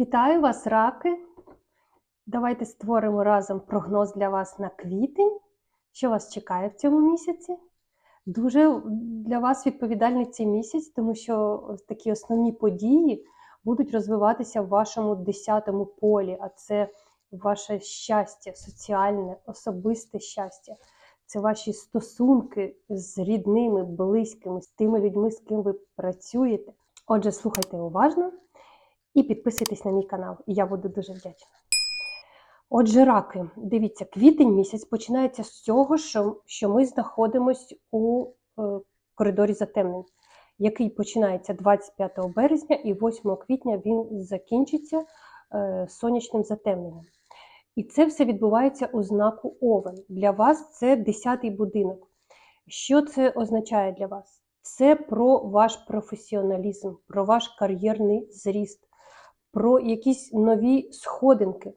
Вітаю вас, раки! Давайте створимо разом прогноз для вас на квітень. Що вас чекає в цьому місяці? Дуже для вас відповідальний цей місяць, тому що такі основні події будуть розвиватися в вашому 10-му полі, а це ваше щастя, соціальне, особисте щастя. Це ваші стосунки з рідними, близькими, з тими людьми, з ким ви працюєте. Отже, слухайте уважно і підписуйтесь на мій канал. І я буду дуже вдячна. Отже, раки, дивіться, квітень місяць починається з цього, що, що ми знаходимося у е, коридорі затемнень, який починається 25 березня і 8 квітня він закінчиться е, сонячним затемненням. І це все відбувається у знаку Овен. Для вас це 10-й будинок. Що це означає для вас? Це про ваш професіоналізм, про ваш кар'єрний зріст, про якісь нові сходинки.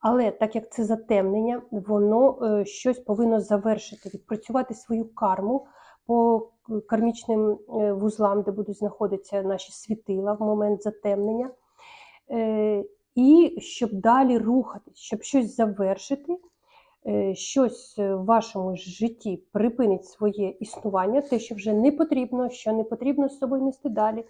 Але так як це затемнення, воно е, щось повинно завершити, відпрацювати свою карму по кармічним е, вузлам, де будуть знаходитися наші світила в момент затемнення. Е, і щоб далі рухатись, щоб щось завершити, щось в вашому житті припинить своє існування, те, що вже не потрібно, що не потрібно з собою нести далі.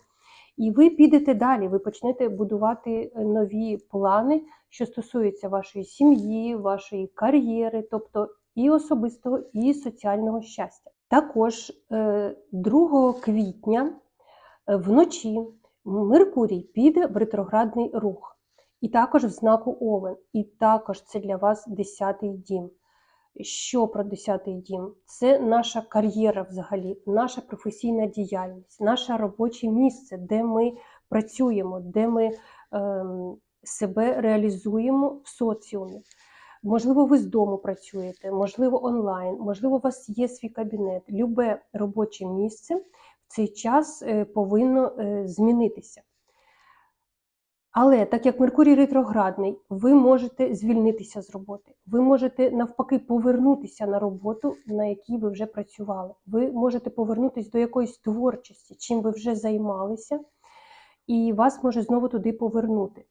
І ви підете далі, ви почнете будувати нові плани, що стосуються вашої сім'ї, вашої кар'єри, тобто і особистого, і соціального щастя. Також 2 квітня е, вночі Меркурій піде в ретроградний рух, і також в знаку Овен. І також це для вас 10-й дім. Що про 10-й дім? Це наша кар'єра взагалі, наша професійна діяльність, наше робоче місце, де ми працюємо, де ми ем, себе реалізуємо в соціумі. Можливо, ви з дому працюєте, можливо, онлайн, можливо, у вас є свій кабінет. Любе робоче місце в цей час е, повинно е, змінитися. Але так як Меркурій ретроградний, ви можете звільнитися з роботи. Ви можете навпаки повернутися на роботу, на якій ви вже працювали. Ви можете повернутися до якоїсь творчості, чим ви вже займалися, і вас може знову туди повернути.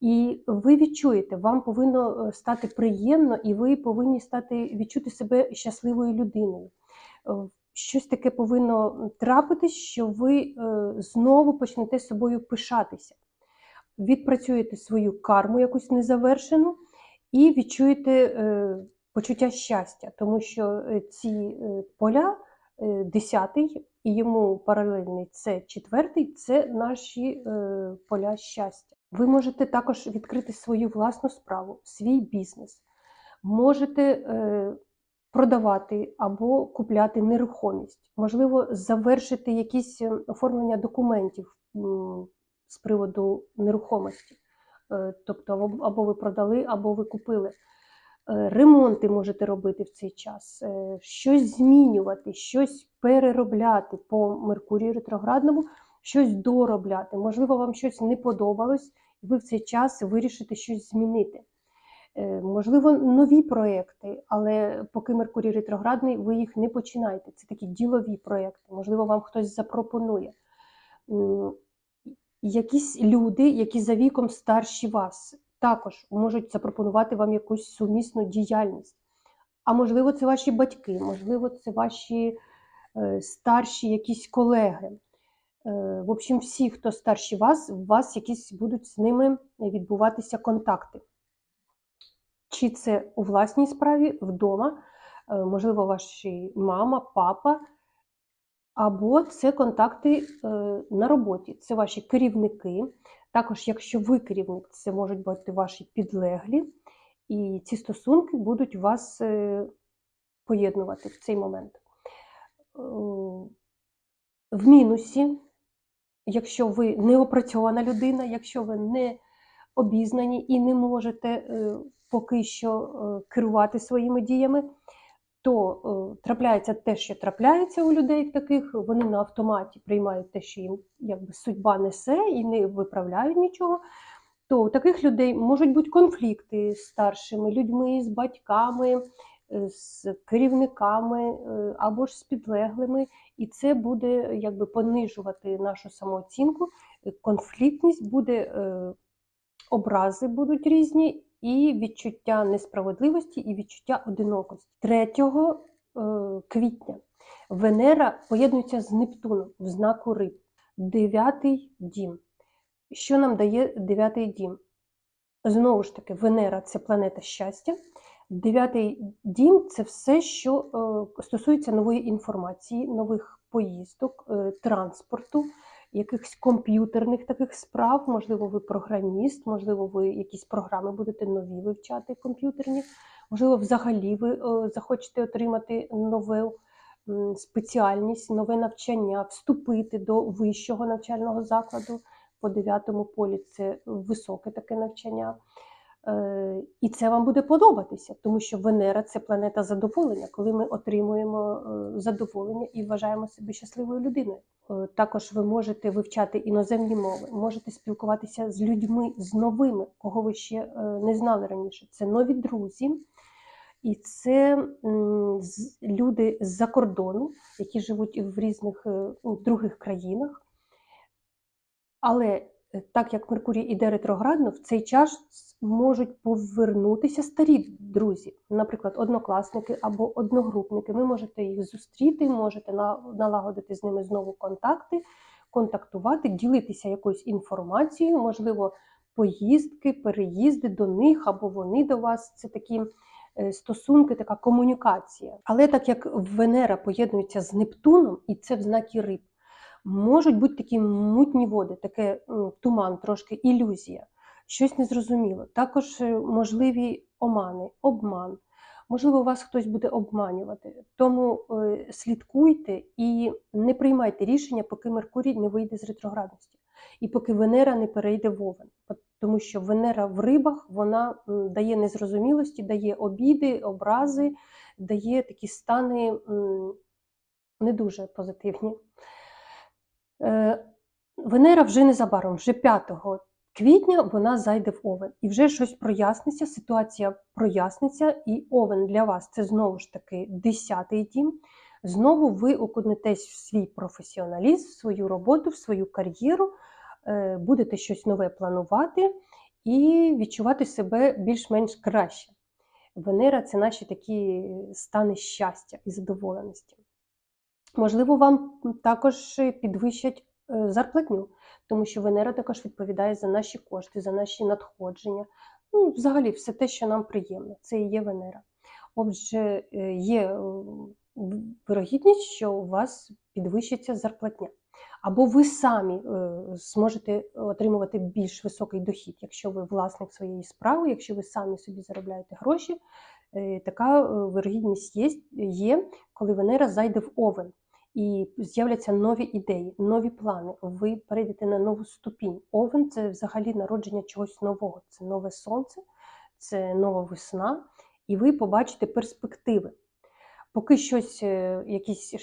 І ви відчуєте, вам повинно стати приємно, і ви повинні стати відчути себе щасливою людиною. Щось таке повинно трапитись, що ви знову почнете собою пишатися відпрацюєте свою карму, якусь незавершену, і відчуєте е, почуття щастя, тому що е, ці е, поля, десятий і йому паралельний це четвертий це наші поля щастя. Ви можете також відкрити свою власну справу, свій бізнес. Можете продавати або купляти нерухомість, можливо, завершити якісь оформлення документів з приводу нерухомості. Е, тобто, або ви продали, або ви купили. Е, ремонти можете робити в цей час, е, щось змінювати, щось переробляти по Меркурію ретроградному, щось доробляти. Можливо, вам щось не подобалось, і ви в цей час вирішите щось змінити. Можливо, нові проекти, але поки Меркурій ретроградний, ви їх не починаєте. Це такі ділові проекти. Можливо, вам хтось запропонує якісь люди, які за віком старші вас, також можуть запропонувати вам якусь сумісну діяльність. А можливо, це ваші батьки, можливо, це ваші е, старші якісь колеги. Е, в общем, всі, хто старші вас, у вас якісь будуть з ними відбуватися контакти. Чи це у власній справі вдома, е, можливо, ваші мама, папа, або це контакти е, на роботі, це ваші керівники. Також, якщо ви керівник, це можуть бути ваші підлеглі, і ці стосунки будуть вас е, поєднувати в цей момент. Е, в мінусі, якщо ви не опрацьована людина, якщо ви не обізнані і не можете поки що керувати своїми діями, то е, трапляється те, що трапляється у людей таких, вони на автоматі приймають те, що їм якби судьба несе, і не виправляють нічого. То у таких людей можуть бути конфлікти з старшими людьми, з батьками, е, з керівниками е, або ж з підлеглими, і це буде якби понижувати нашу самооцінку. Конфліктність буде образи будуть різні, і відчуття несправедливості, і відчуття одинокості. 3 е, квітня Венера поєднується з Нептуном в знаку риб. Дев'ятий дім. Що нам дає дев'ятий дім? Знову ж таки, Венера це планета щастя. Дев'ятий дім це все, що е, стосується нової інформації, нових поїздок, е, транспорту, якихось комп'ютерних таких справ. Можливо, ви програміст, можливо, ви якісь програми будете нові вивчати комп'ютерні. Можливо, взагалі ви е, захочете отримати нову спеціальність, нове навчання, вступити до вищого навчального закладу по дев'ятому полі. Це високе таке навчання. Е, І це вам буде подобатися, тому що Венера це планета задоволення, коли ми отримуємо е, задоволення і вважаємо себе щасливою людиною. Е, Також ви можете вивчати іноземні мови, можете спілкуватися з людьми, з новими, кого ви ще не знали раніше. Це нові друзі, і це люди з-за кордону, які живуть в різних ну, других країнах. Але так як Меркурій іде ретроградно, в цей час можуть повернутися старі друзі, наприклад, однокласники або одногрупники. Ви можете їх зустріти, можете на- налагодити з ними знову контакти, контактувати, ділитися якоюсь інформацією, можливо, поїздки, переїзди до них або вони до вас. Це такі е, стосунки, така комунікація. Але так як Венера поєднується з Нептуном, і це в знакі риб, можуть бути такі мутні води, таке туман, трошки ілюзія, щось незрозуміло. Також е, можливі омани, обман. Можливо, вас хтось буде обманювати. Тому е, слідкуйте і не приймайте рішення, поки Меркурій не вийде з ретроградності, і поки Венера не перейде в Овен. Тому що Венера в рибах вона дає незрозумілості, дає обіди, образи, дає такі стани не дуже позитивні. Е, Венера вже незабаром, вже 5 квітня вона зайде в Овен. І вже щось проясниться, ситуація проясниться, і Овен для вас це знову ж таки 10-й дім. Знову ви окунетесь в свій професіоналізм, в свою роботу, в свою кар'єру, е, будете щось нове планувати і відчувати себе більш-менш краще. Венера це наші такі стани щастя і задоволеності. Можливо, вам також підвищать е, зарплатню, тому що Венера також відповідає за наші кошти, за наші надходження. Ну, взагалі, все те, що нам приємно, це і є Венера. Отже, е, є е, вирогідність, що у вас підвищиться зарплатня. Або ви самі зможете отримувати більш високий дохід, якщо ви власник своєї справи, якщо ви самі собі заробляєте гроші. Така вирогідність є, коли Венера зайде в Овен і з'являться нові ідеї, нові плани. Ви перейдете на нову ступінь. Овен це взагалі народження чогось нового. Це нове сонце, це нова весна, і ви побачите перспективи. Поки щось, е, якісь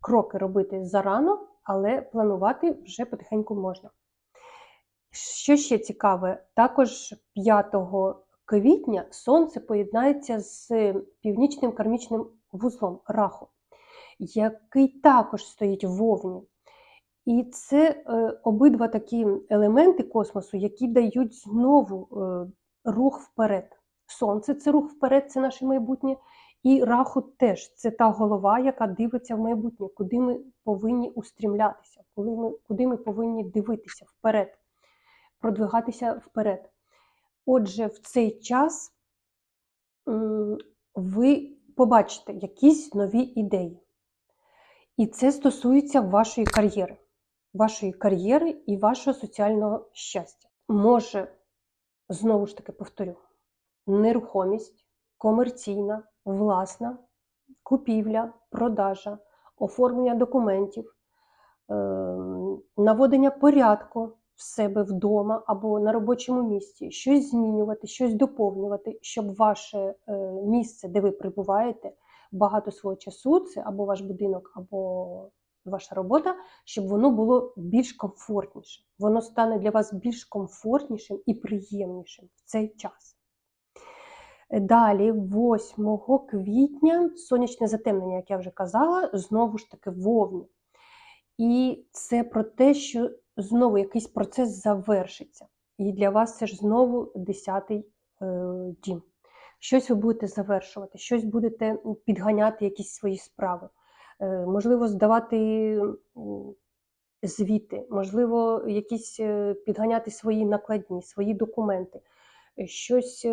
кроки робити зарано, але планувати вже потихеньку можна. Що ще цікаве, також 5 квітня сонце поєднається з північним кармічним вузлом раху, який також стоїть в вовні. І це е, обидва такі елементи космосу, які дають знову е, рух вперед. Сонце це рух вперед, це наше майбутнє. І раху теж це та голова, яка дивиться в майбутнє, куди ми повинні устрімлятися, куди ми, куди ми повинні дивитися вперед, продвигатися вперед. Отже, в цей час ви побачите якісь нові ідеї. І це стосується вашої кар'єри, вашої кар'єри і вашого соціального щастя. Може, знову ж таки повторю, нерухомість, комерційна, власна, купівля, продажа, оформлення документів, ем, наводення порядку в себе вдома або на робочому місці, щось змінювати, щось доповнювати, щоб ваше е, місце, де ви перебуваєте, багато свого часу, це або ваш будинок, або ваша робота, щоб воно було більш комфортніше. Воно стане для вас більш комфортнішим і приємнішим в цей час. Далі, 8 квітня, сонячне затемнення, як я вже казала, знову ж таки вовні. І це про те, що знову якийсь процес завершиться. І для вас це ж знову десятий е, дім. Щось ви будете завершувати, щось будете підганяти якісь свої справи. Е, можливо, здавати звіти, можливо, якісь е, підганяти свої накладні, свої документи, е, щось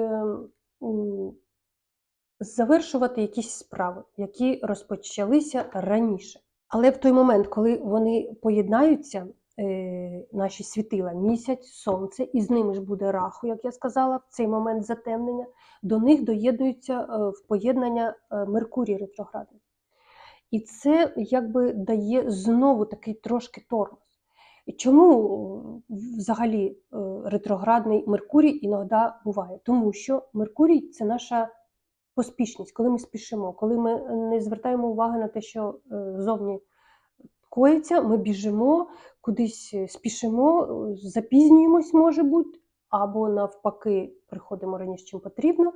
завершувати якісь справи, які розпочалися раніше. Але в той момент, коли вони поєднаються, наші світила, місяць, сонце, і з ними ж буде раху, як я сказала, в цей момент затемнення, до них доєднується е, в поєднання е, Меркурій ретроградний. І це якби дає знову такий трошки тормоз. Чому е, взагалі е, ретроградний Меркурій іноді буває? Тому що Меркурій це наша поспішність, коли ми спішимо, коли ми не звертаємо уваги на те, що е, зовні коїться, ми біжимо, кудись е, спішимо, е, запізнюємось, може бути, або навпаки, приходимо раніше, чим потрібно.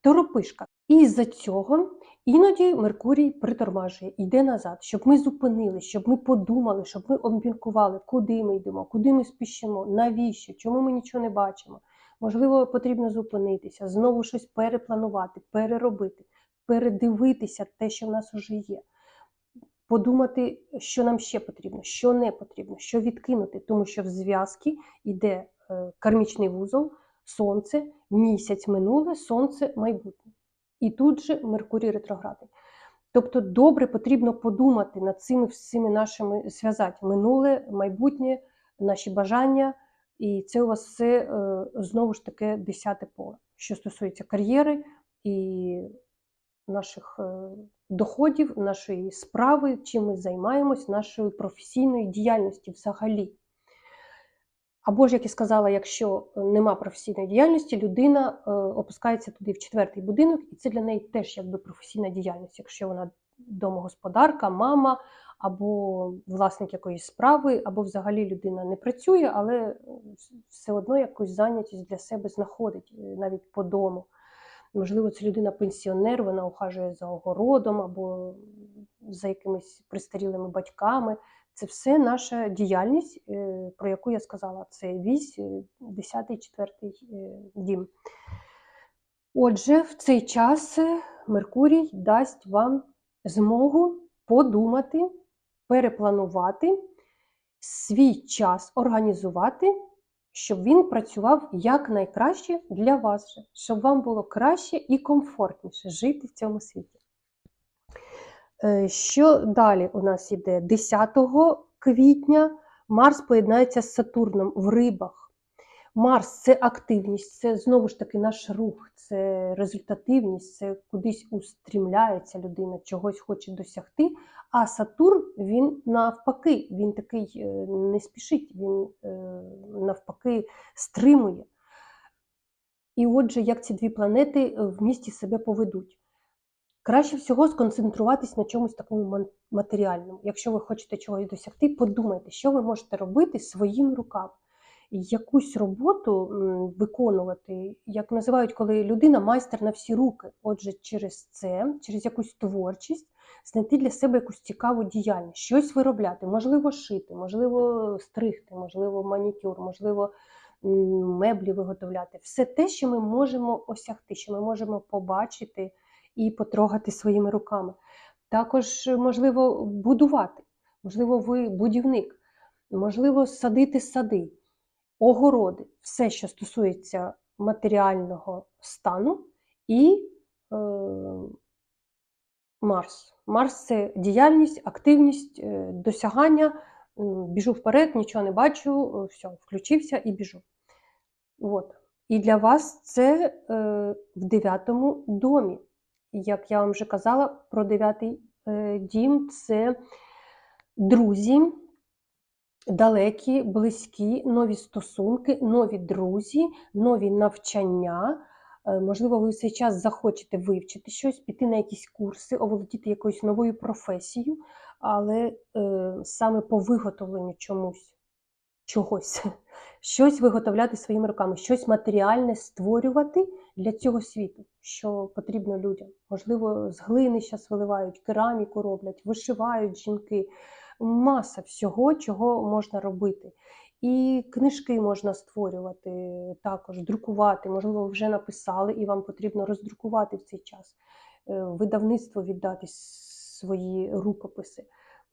Торопишка. І з-за цього іноді Меркурій притормажує, йде назад, щоб ми зупинили, щоб ми подумали, щоб ми обміркували, куди ми йдемо, куди ми спішимо, навіщо, чому ми нічого не бачимо. Можливо, потрібно зупинитися, знову щось перепланувати, переробити, передивитися те, що в нас вже є. Подумати, що нам ще потрібно, що не потрібно, що відкинути, тому що в зв'язки йде е, кармічний вузол, сонце, місяць минуле, сонце майбутнє. І тут же Меркурій ретроградний. Тобто добре потрібно подумати над цими всіми нашими зв'язати минуле, майбутнє, наші бажання. І це у вас все е, знову ж таки десяте поле, що стосується кар'єри і наших е, доходів, нашої справи, чим ми займаємось, нашої професійної діяльності взагалі. Або ж, як я сказала, якщо нема професійної діяльності, людина е, опускається туди в четвертий будинок, і це для неї теж якби професійна діяльність, якщо вона домогосподарка, мама або власник якоїсь справи, або взагалі людина не працює, але все одно якусь зайнятість для себе знаходить е, навіть по дому. Можливо, це людина пенсіонер, вона ухажує за огородом або за якимись пристарілими батьками. Це все наша діяльність, е, про яку я сказала. Це вісь, 10 4 дім. Отже, в цей час е, Меркурій дасть вам змогу подумати, перепланувати свій час, організувати, щоб він працював якнайкраще для вас, щоб вам було краще і комфортніше жити в цьому світі. Е, Що далі у нас іде? 10 квітня Марс поєднається з Сатурном в рибах. Марс це активність, це знову ж таки наш рух, це результативність, це кудись устрімляється людина, чогось хоче досягти. А Сатурн він навпаки, він такий е, не спішить, він е, навпаки стримує. І отже, як ці дві планети в місті себе поведуть. Краще всього сконцентруватись на чомусь такому матеріальному. Якщо ви хочете чогось досягти, подумайте, що ви можете робити своїми руками. Якусь роботу виконувати, як називають, коли людина майстер на всі руки. Отже, через це, через якусь творчість, знайти для себе якусь цікаву діяльність, щось виробляти, можливо, шити, можливо, стригти, можливо, манікюр, можливо, меблі виготовляти. Все те, що ми можемо осягти, що ми можемо побачити і потрогати своїми руками. Також, можливо, будувати, можливо, ви будівник, можливо, садити сади, огороди, все, що стосується матеріального стану, і е, Марс. Марс це діяльність, активність, е, досягання. Біжу вперед, нічого не бачу, е, все, включився і біжу. От. І для вас це е, в дев'ятому домі. Як я вам вже казала, про дев'ятий е, дім це друзі, далекі, близькі, нові стосунки, нові друзі, нові навчання. Е, Можливо, ви цей час захочете вивчити щось, піти на якісь курси, оволодіти якоюсь новою професією, але е, саме по виготовленню чомусь, чогось, щось виготовляти своїми руками, щось матеріальне створювати для цього світу, що потрібно людям. Можливо, з глини зараз виливають, кераміку роблять, вишивають жінки. Маса всього, чого можна робити. І книжки можна створювати також, друкувати. Можливо, ви вже написали, і вам потрібно роздрукувати в цей час. Е, Видавництво віддати свої рукописи.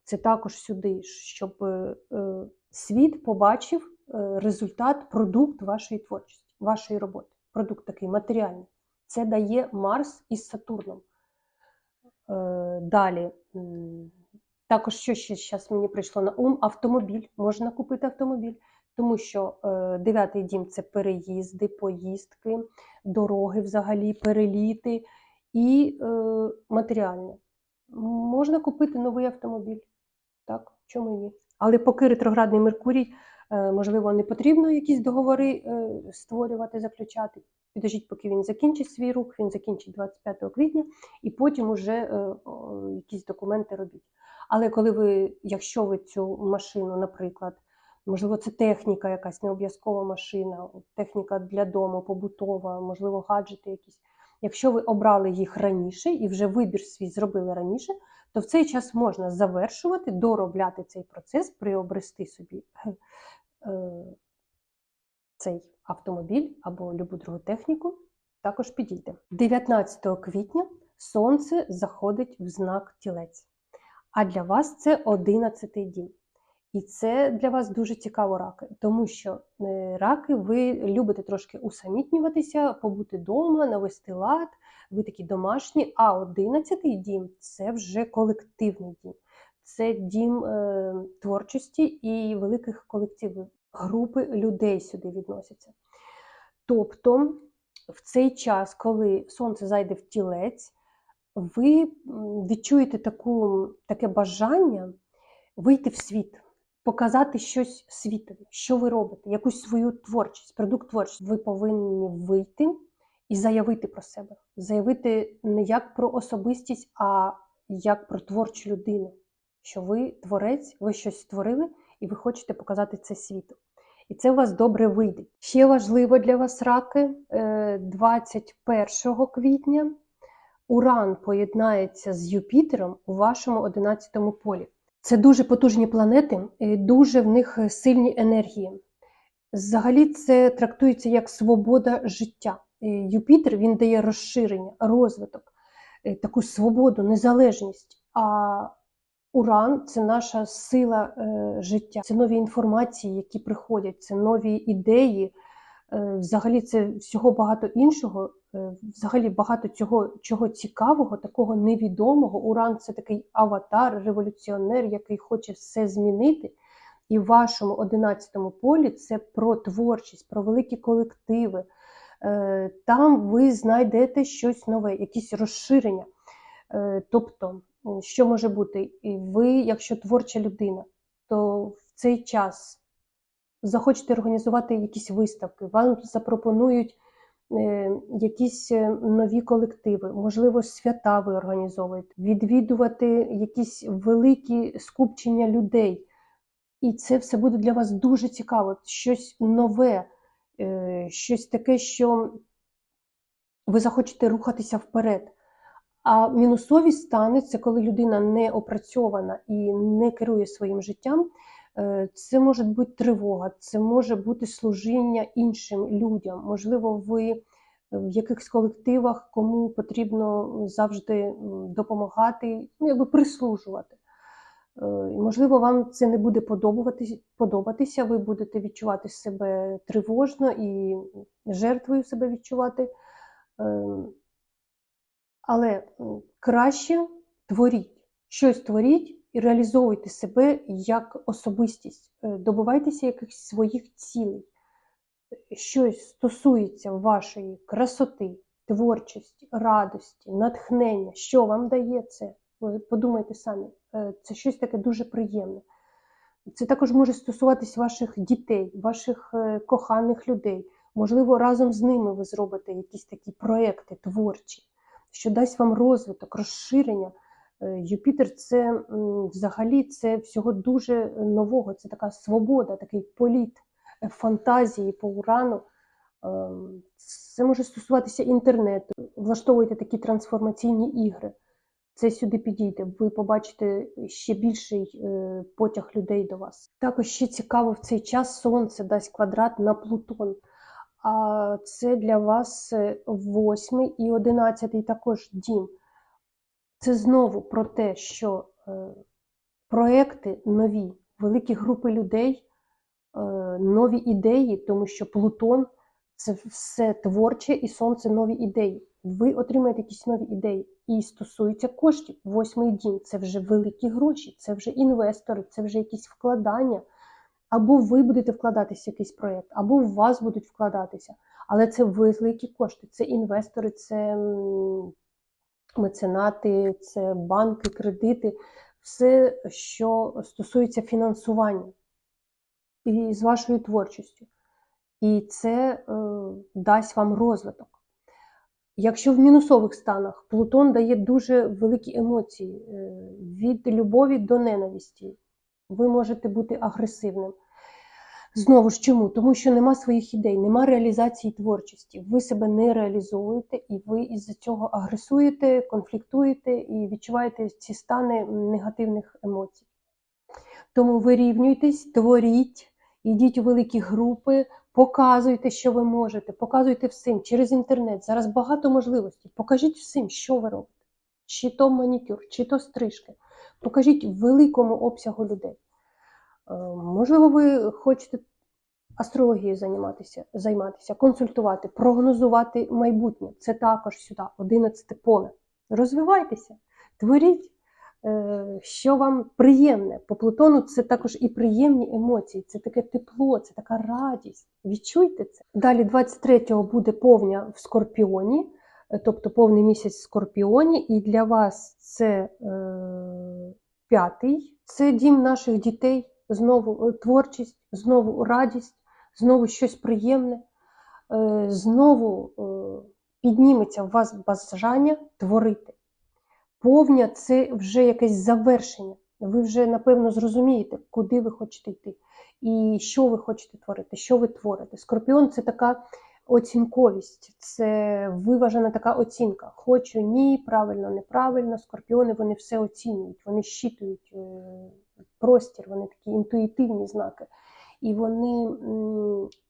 Це також сюди, щоб е, е, світ побачив результат, продукт вашої творчості, вашої роботи. Продукт такий матеріальний. Це дає Марс із Сатурном. Далі. Також що ще зараз мені прийшло на ум? Автомобіль. Можна купити автомобіль, тому що е, дев'ятий дім це переїзди, поїздки, дороги взагалі, переліти і е, матеріальне. Можна купити новий автомобіль. Так, чому ні? Але поки ретроградний Меркурій, можливо, не потрібно якісь договори е, створювати, заключати. Підождіть, поки він закінчить свій рух, він закінчить 25 квітня, і потім уже е, якісь документи робіть. Але коли ви, якщо ви цю машину, наприклад, можливо, це техніка, якась не обов'язкова машина, техніка для дому, побутова, можливо, гаджети якісь. Якщо ви обрали їх раніше і вже вибір свій зробили раніше, то в цей час можна завершувати, доробляти цей процес, приобрести собі е, цей автомобіль або любу другу техніку, також підійде. 19 квітня сонце заходить в знак тілець. А для вас це 11 дім. І це для вас дуже цікаво раки, тому що е, раки ви любите трошки усамітнюватися, побути вдома, навести лад, ви такі домашні. А 11 дім це вже колективний дім. Це дім е, творчості і великих колективів. Групи людей сюди відносяться. Тобто, в цей час, коли сонце зайде в тілець, ви відчуєте таку, таке бажання вийти в світ, показати щось світові, що ви робите, якусь свою творчість, продукт творчості. Ви повинні вийти і заявити про себе. Заявити не як про особистість, а як про творчу людину. Що ви творець, ви щось створили, і ви хочете показати це світу. І це у вас добре вийде. Ще важливо для вас раки е, 21 квітня Уран поєднається з Юпітером у вашому 11 полі. Це дуже потужні планети, дуже в них сильні енергії. Взагалі, це трактується як свобода життя. Е, Юпітер він дає розширення, розвиток, е, таку свободу, незалежність. А Уран це наша сила е, життя, це нові інформації, які приходять, це нові ідеї. Е, взагалі, це всього багато іншого. Е, взагалі багато цього чого цікавого, такого невідомого. Уран це такий аватар, революціонер, який хоче все змінити. І в вашому 11-му полі це про творчість, про великі колективи. Там ви знайдете щось нове, якісь розширення. Тобто, що може бути? І ви, якщо творча людина, то в цей час захочете організувати якісь виставки, вам запропонують е, якісь е, нові колективи, можливо, свята ви організовуєте, відвідувати якісь великі скупчення людей. І це все буде для вас дуже цікаво, щось нове, е, щось таке, що ви захочете рухатися вперед. А мінусові стани це коли людина не опрацьована і не керує своїм життям. Е, Це може бути тривога, це може бути служіння іншим людям. Можливо, ви в якихось колективах, кому потрібно завжди допомагати, ну, якби прислужувати. Е, Можливо, вам це не буде подобатися, ви будете відчувати себе тривожно і жертвою себе відчувати. Е, Але краще творіть, щось творіть і реалізовуйте себе як особистість, Е, добивайтеся якихось своїх цілей. Щось стосується вашої красоти, творчості, радості, натхнення, що вам дає це? Ви подумайте самі, Е, це щось таке дуже приємне. Це також може стосуватись ваших дітей, ваших е, коханих людей. Можливо, разом з ними ви зробите якісь такі проекти творчі, що дасть вам розвиток, розширення. Е, Юпітер це взагалі це всього дуже нового, це така свобода, такий політ е, фантазії по урану. Ем, Це може стосуватися інтернету, влаштовуйте такі трансформаційні ігри. це сюди підійде. Ви побачите ще більший е, потяг людей до вас. Також ще цікаво, в цей час сонце дасть квадрат на Плутон. А це для вас е, восьмий і одинадцятий також дім. Це знову про те, що е, проекти нові, великі групи людей, е, нові ідеї, тому що Плутон це все творче і сонце нові ідеї. Ви отримаєте якісь нові ідеї. І стосується коштів. Восьмий дім це вже великі гроші, це вже інвестори, це вже якісь вкладання. Або ви будете вкладатися в якийсь проєкт, або в вас будуть вкладатися. Але це великі кошти, це інвестори, це меценати, це банки, кредити, все, що стосується фінансування і з вашою творчістю. І це е, дасть вам розвиток. Якщо в мінусових станах Плутон дає дуже великі емоції е, від любові до ненависті, ви можете бути агресивним. Знову ж чому? Тому що нема своїх ідей, нема реалізації творчості. Ви себе не реалізовуєте, і ви із-за цього агресуєте, конфліктуєте і відчуваєте ці стани негативних емоцій. Тому вирівнюйтесь, творіть, ідіть у великі групи, показуйте, що ви можете, показуйте всім через інтернет. Зараз багато можливостей. Покажіть всім, що ви робите. Чи то манікюр, чи то стрижки. Покажіть великому обсягу людей. Е, Можливо, ви хочете астрологією займатися, займатися, консультувати, прогнозувати майбутнє. Це також сюди, 11 поле. Розвивайтеся, творіть, е, що вам приємне. По Плутону це також і приємні емоції, це таке тепло, це така радість. Відчуйте це. Далі, 23-го буде повня в Скорпіоні, тобто повний місяць в Скорпіоні, і для вас це е, п'ятий, це дім наших дітей, знову е, творчість, знову радість, знову щось приємне, е, знову е, підніметься в вас бажання творити. Повня це вже якесь завершення. Ви вже, напевно, зрозумієте, куди ви хочете йти і що ви хочете творити, що ви творите. Скорпіон це така оцінковість, це виважена така оцінка. Хочу, ні, правильно, неправильно. Скорпіони вони все оцінюють, вони щитують е, простір, вони такі інтуїтивні знаки. І вони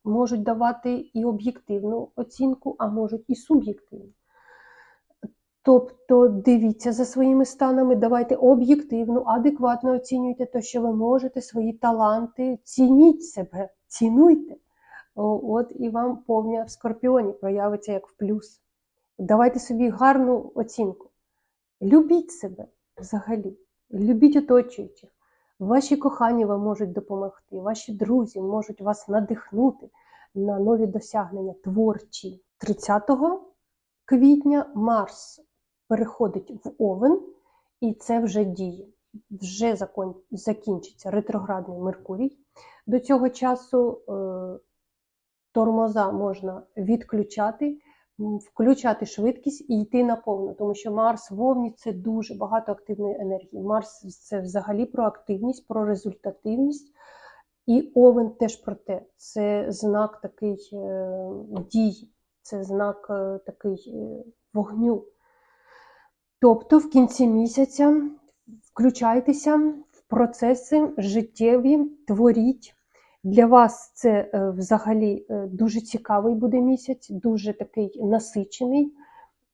можуть давати і об'єктивну оцінку, а можуть і суб'єктивну. Тобто дивіться за своїми станами, давайте об'єктивно, адекватно оцінюйте те, що ви можете, свої таланти, цініть себе, цінуйте. От і вам повня в скорпіоні проявиться як в плюс. Давайте собі гарну оцінку. Любіть себе взагалі, любіть оточуючих. Ваші кохані вам можуть допомогти, ваші друзі можуть вас надихнути на нові досягнення творчі. 30 квітня Марс переходить в Овен, і це вже діє. Вже закінчиться ретроградний Меркурій. До цього часу е... тормоза можна відключати, включати швидкість і йти на повну, тому що Марс в це дуже багато активної енергії. Марс це взагалі про активність, про результативність. І Овен теж про те. Це знак такий е... дії, це знак е... такий е... вогню. Тобто в кінці місяця включайтеся в процеси життєві, творіть. Для вас це е, взагалі е, дуже цікавий буде місяць, дуже такий насичений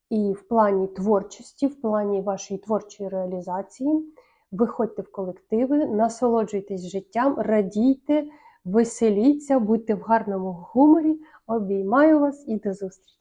і в плані творчості, в плані вашої творчої реалізації. Виходьте в колективи, насолоджуйтесь життям, радійте, веселіться, будьте в гарному гуморі. Обіймаю вас і до зустрічі!